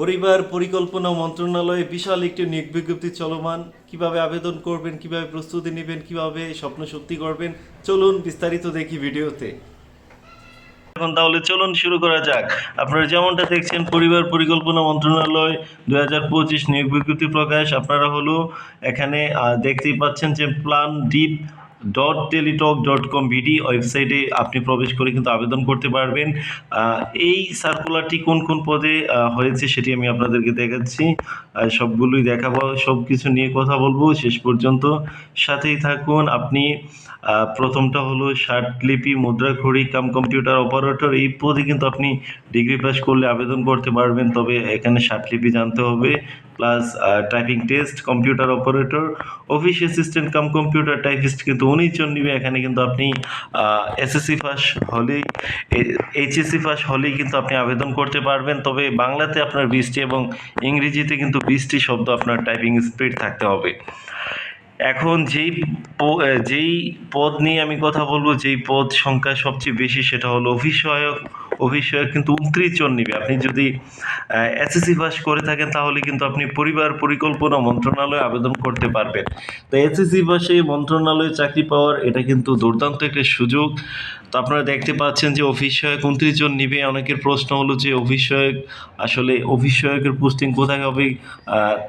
পরিবার, পরিকল্পনা, মন্ত্রণালয়ে বিশাল একটি নিয়োগ বিজ্ঞপ্তি চলমান। কীভাবে আবেদন করবেন, কীভাবে প্রস্তুতি নেবেন, কীভাবে স্বপ্ন সত্যি করবেন, চলুন বিস্তারিত দেখি ভিডিওতে। এখন তাহলে চলুন শুরু করা যাক। আপনারা যেমনটা দেখছেন, পরিবার, পরিকল্পনা মন্ত্রণালয় দু হাজার পঁচিশ নিয়োগ বিজ্ঞপ্তি প্রকাশ। আপনারা হলো এখানে দেখতেই পাচ্ছেন যে plan dip dot Teletalk dot com BD ওয়েবসাইটে আপনি প্রবেশ করে কিন্তু আবেদন করতে পারবেন। এই সার্কুলারটি কোন কোন পদে হয়েছে সেটি আমি আপনাদেরকে দেখাচ্ছি। সবগুলোই দেখাবো সব কিছু নিয়ে কথা বলব। শেষ পর্যন্ত সাথেই থাকুন। আপনি প্রথমটা হলো লিপি মুদ্রাখড়ি কাম কম্পিউটার অপারেটর। এই পদে কিন্তু আপনি ডিগ্রি পাস করলে আবেদন করতে পারবেন, তবে এখানে লিপি জানতে হবে। Plus typing test computer operator office assistant cum computer typist কিন্তু উনিশ জন নিবে। এখানে কিন্তু আপনি এসএসসি পাস হলেই এইচএসসি পাস হলেই কিন্তু আপনি আবেদন করতে পারবেন। তবে বাংলাতে আপনার বিশটি এবং ইংরেজিতে কিন্তু বিশটি শব্দ আপনার টাইপিং স্পিড থাকতে হবে। এখন যেই যেই পদ নিয়ে আমি কথা বলব, যেই পদ সংখ্যা সবচেয়ে বেশি সেটা হলো অফিস সহায়ক। সহায়ক কিন্তু উনত্রিশ জন নিবে। আপনি যদি এসএসসি পাস করে থাকেন, তাহলে কিন্তু আপনি পরিবার পরিকল্পনা মন্ত্রণালয়ে আবেদন করতে পারবেন। তো এসএসসি পাশে মন্ত্রণালয়ে চাকরি পাওয়ার এটা কিন্তু দুর্দান্ত একটা সুযোগ। তো আপনারা দেখতে পাচ্ছেন যে সহায়ক উনত্রিশ জন নিবে। অনেকের প্রশ্ন হলো যে সহায়ক আসলে সহায়কের পোস্টিং কোথায় হবে?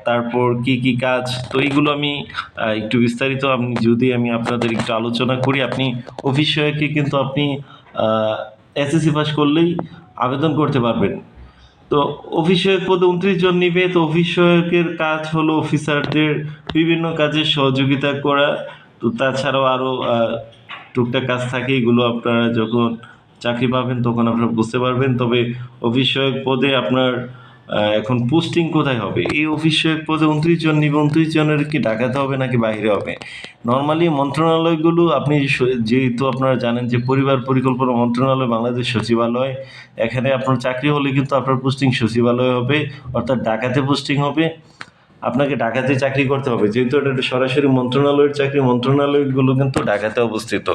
তারপর কি কি কাজ? তো এইগুলো আমি একটু বিস্তারিত আমি যদি আমি আপনাদের একটু আলোচনা করি, আপনি সহায়কে কিন্তু আপনি এসএসসি পাস করলেই আবেদন করতে পারবেন। তো অফিস পদে উনত্রিশ জন নিবে। তো অফিস কাজ হলো অফিসারদের বিভিন্ন কাজে সহযোগিতা করা। তো তাছাড়াও আরও টুকটাক কাজ থাকে। এগুলো আপনারা যখন চাকরি পাবেন তখন আপনারা বুঝতে পারবেন। তবে অফিস পদে আপনার এখন পোস্টিং কোথায় হবে? এই সহায়ক পদে উনত্রিশ জন নিবে, উনত্রিশ জনের কি ডাকাতে হবে নাকি বাইরে হবে? নর্মালি মন্ত্রণালয়গুলো, আপনি যেহেতু আপনারা জানেন যে পরিবার পরিকল্পনা মন্ত্রণালয়, বাংলাদেশ সচিবালয়, এখানে আপনার চাকরি হলে কিন্তু আপনার পোস্টিং সচিবালয় হবে, অর্থাৎ ডাকাতে পোস্টিং হবে। আপনাকে ঢাকাতে চাকরি করতে হবে। যেহেতু এটা একটা সরাসরি মন্ত্রণালয়ের চাকরি, মন্ত্রণালয়গুলো কিন্তু ঢাকাতে অবস্থিত।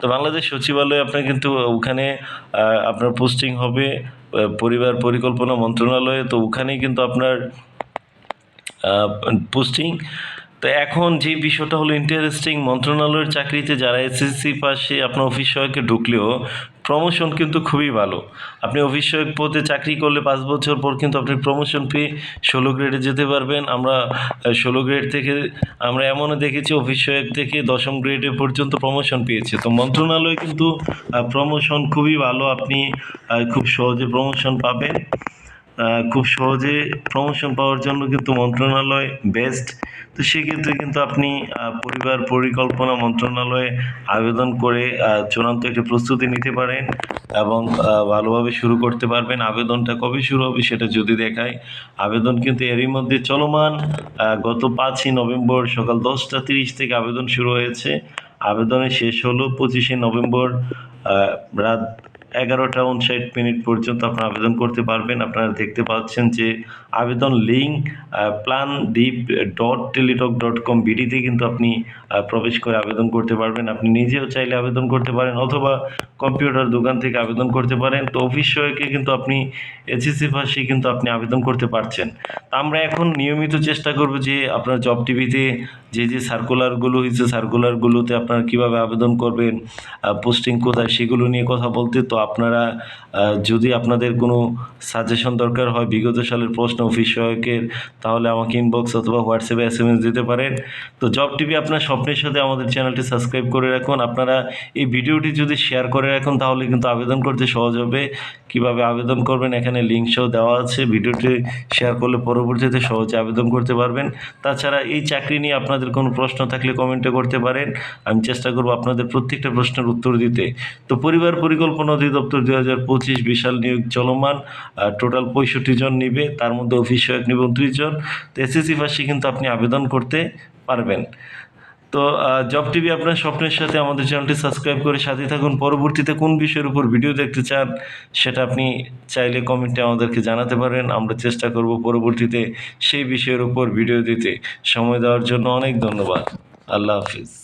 তো বাংলাদেশ সচিবালয় আপনার কিন্তু ওখানে আপনার পোস্টিং হবে পরিবার পরিকল্পনা মন্ত্রণালয়ে। তো ওখানেই কিন্তু আপনার পোস্টিং তো এখন যে বিষয়টা হলো ইন্টারেস্টিং মন্ত্রণালয়ের চাকরিতে যারা এসএসসি পাশে আপনার অফিস সহায়কে ঢুকলেও প্রমোশন কিন্তু খুবই ভালো। আপনি অভিষেক পদে চাকরি করলে পাঁচ বছর পর কিন্তু আপনি প্রমোশন পেয়ে ষোলো গ্রেডে যেতে পারবেন। আমরা ষোলো গ্রেড থেকে, আমরা এমনও দেখেছি অভিষেক থেকে দশম গ্রেডে পর্যন্ত প্রমোশন পেয়েছে। তো মন্ত্রণালয় কিন্তু প্রমোশন খুবই ভালো। আপনি খুব সহজে প্রমোশন পাবেন। খুব সহজে প্রমোশন পাওয়ার জন্য কিন্তু মন্ত্রণালয় বেস্ট তো সেক্ষেত্রে কিন্তু আপনি পরিবার পরিকল্পনা মন্ত্রণালয়ে আবেদন করে চূড়ান্ত একটি প্রস্তুতি নিতে পারেন এবং ভালোভাবে শুরু করতে পারবেন। আবেদনটা কবে শুরু হবে সেটা যদি দেখায়। আবেদন কিন্তু এরই মধ্যে চলমান। গত পাঁচই নভেম্বর সকাল দশটা তিরিশ থেকে আবেদন শুরু হয়েছে। আবেদনের শেষ হলো পঁচিশে নভেম্বর রাত এগারোটা উনষাট মিনিট পর্যন্ত আপনারা আবেদন করতে পারবেন। আপনারা দেখতে পাচ্ছেন যে আবেদন link plan dip dot Teletalk dot com বিডিতে কিন্তু আপনি প্রবেশ করে আবেদন করতে পারবেন। আপনি নিজেও চাইলে আবেদন করতে পারেন অথবা কম্পিউটার দোকান থেকে আবেদন করতে পারেন। তো অফিস সহায়কে কিন্তু আপনি এসএসসি পাশে কিন্তু আপনি আবেদন করতে পারছেন। তা আমরা এখন নিয়মিত চেষ্টা করব যে আপনার জব টিভিতে যে যে সার্কুলারগুলো হয়েছে সার্কুলারগুলোতে আপনারা কীভাবে আবেদন করবেন পোস্টিং কোথায় সেগুলো নিয়ে কথা বলতে। তো আপনারা যদি আপনাদের কোনো সাজেশন দরকার হয় বিগত সালের প্রশ্ন অফিস সহায়কের তাহলে আমাকে ইনবক্স অথবা হোয়াটসঅ্যাপে এস এম এস দিতে পারেন। তো জব টিভি আপনার স্বপ্নের সাথে আমাদের চ্যানেলটি সাবস্ক্রাইব করে রাখুন। আপনারা এই ভিডিওটি যদি শেয়ার করে রাখুন, তাহলে কিন্তু আবেদন করতে সহজ হবে। কীভাবে আবেদন করবেন, এখানে লিঙ্ক সহ দেওয়া আছে। ভিডিওটি শেয়ার করলে পরবর্তীতে সহজে আবেদন করতে পারবেন। তাছাড়া এই চাকরি নিয়ে আপনাদের কোনো প্রশ্ন থাকলে কমেন্টে করতে পারেন। আমি চেষ্টা করব আপনাদের প্রত্যেকটা প্রশ্নের উত্তর দিতে। তো পরিবার পরিকল্পনা অধিদপ্তর দুই হাজার পঁচিশ বিশাল নিয়োগ চলমান টোটাল পঁয়ষট্টি জন নিবে, তার মধ্যে অফিস সহায়ক নিবে উনত্রিশ জন। তো এসএসসি পাশে কিন্তু আপনি আবেদন করতে পারবেন। তো জব টিভি আপনার স্বপ্নের সাথে আমাদের চ্যানেলটি সাবস্ক্রাইব করে সাথে থাকুন। পরবর্তীতে কোন বিষয়ের উপর ভিডিও দেখতে চান, সেটা আপনি চাইলে কমেন্টে আমাদেরকে জানাতে পারেন। আমরা চেষ্টা করব পরবর্তীতে সেই বিষয়ের উপর ভিডিও দিতে। সময় দেওয়ার জন্য অনেক ধন্যবাদ। আল্লাহ হাফিজ।